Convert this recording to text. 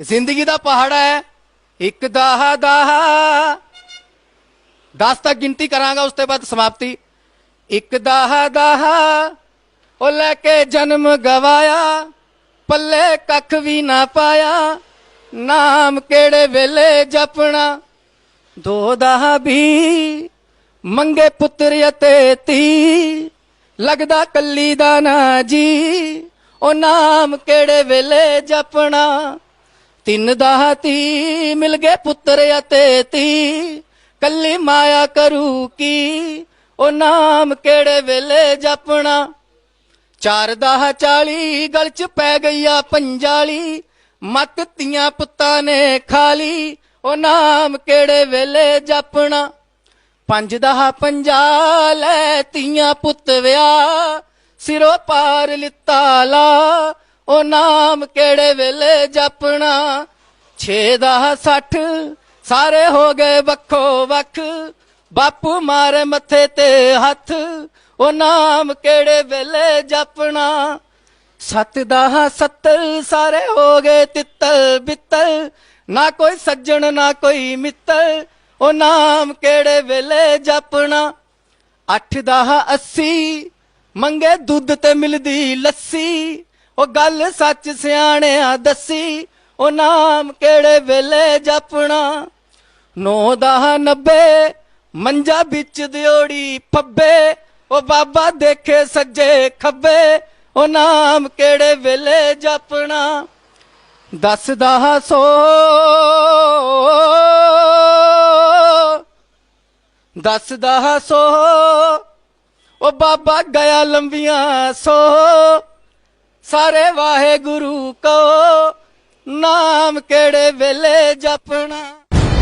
ਜ਼ਿੰਦਗੀ ਦਾ ਪਹਾੜਾ ਹੈ। ਇੱਕ ਦਾਹਾ ਦਾਹਾ। 10 ਤੱਕ ਗਿਣਤੀ ਕਰਾਂਗਾ, ਉਸ ਤੋਂ ਬਾਅਦ ਸਮਾਪਤੀ। ਇੱਕ ਦਾਹਾ ਦਾਹਾ। ਉਹ ਲੈ ਕੇ ਜਨਮ ਗਵਾਇਆ। ਪੱਲੇ ਕੱਖ ਵੀ ਨਾ ਪਾਇਆ। ਨਾਮ ਕਿਹੜੇ ਵੇਲੇ ਜਪਣਾ? ਦੋ ਦਾਹਾ ਵੀ। ਮੰਗੇ ਪੁੱਤਰ ਅਤੇ ਧੀ। ਲੱਗਦਾ ਕੱਲੀ ਦਾ ਨਾ ਜੀ। ਉਹ ਨਾਮ ਕਿਹੜੇ ਵੇਲੇ ਜਪਣਾ? ਤਿੰਨ ਦਾਹ ਤੀ ਮਿਲ ਗਏ ਪੁੱਤਰ ਅਤੇ ਤੀ ਕੱਲੀ ਮਾਇਆ ਕਰੂ ਕੀ? ਉਹ ਨਾਮ ਕਿਹੜੇ ਵੇਲੇ ਜਪਣਾ? ਚਾਰ ਦਾਹ ਚਾਲੀ, ਗਲ ਚ ਪੈ ਗਈਆ ਪੰਜਾਲੀ। ਮੱਤ ਤੀਆਂ ਪੁੱਤਾਂ ਨੇ ਖਾਲੀ। ਉਹ ਨਾਮ ਕਿਹੜੇ ਵੇਲੇ ਜਪਣਾ? ਪੰਜ ਦਾਹ ਪੰਜਾ ਲੈ ਤੀਆਂ ਪੁੱਤ ਵਿਆਹ। ਸਿਰੋਂ ਪਾਰ ਲਿੱਤਾ ਲਾ। ਉਹ ਨਾਮ ਕਿਹੜੇ ਵੇਲੇ ਜਪਣਾ? ਛੇ ਦਾ 60 ਸਾਰੇ ਹੋ ਗਏ ਵੱਖੋ ਵੱਖ। ਬਾਪੂ ਮਾਰੇ ਮੱਥੇ ਤੇ ਹੱਥ, ਉਹ ਨਾਮ ਕਿਹੜੇ ਵੇਲੇ ਜਪਣਾ? ਸੱਤ ਦਾਹ 70 ਸਾਰੇ ਹੋ ਗਏ ਤਿੱਤਲ ਬਿੱਤਲ। ਨਾ ਕੋਈ ਸੱਜਣ, ਨਾ ਕੋਈ ਮਿੱਤਰ ਉਹ ਨਾਮ ਕਿਹੜੇ ਵੇਲੇ ਜਪਣਾ? ਅੱਠ ਦਾਹ 80 ਮੰਗੇ ਦੁੱਧ ਤੇ ਮਿਲਦੀ ਲੱਸੀ। ਉਹ ਗੱਲ ਸੱਚ ਸਿਆਣਿਆ ਦੱਸੀ, ਉਹ ਨਾਮ ਕਿਹੜੇ ਵੇਲੇ ਜਪਣਾ? ਨੌ ਦਾਹ 90 ਮੰਜਾ ਵਿੱਚ ਦਿਓੜੀ ਫੱਬੇ, ਉਹ ਬਾਬਾ ਦੇਖੇ ਸੱਜੇ ਖੱਬੇ, ਉਹ ਨਾਮ ਕਿਹੜੇ ਵੇਲੇ ਜਪਣਾ? ਦੱਸਦਾ ਦਾਹ ਸੋ। ਦੱਸਦਾ ਦਾਹ ਸੋ। ਉਹ ਬਾਬਾ ਗਿਆ ਲੰਬੀਆਂ ਸੋ। ਸਾਰੇ ਵਾਹਿਗੁਰੂ ਕੋ ਨਾਮ ਕਿਹੜੇ ਵੇਲੇ ਜਪਣਾ?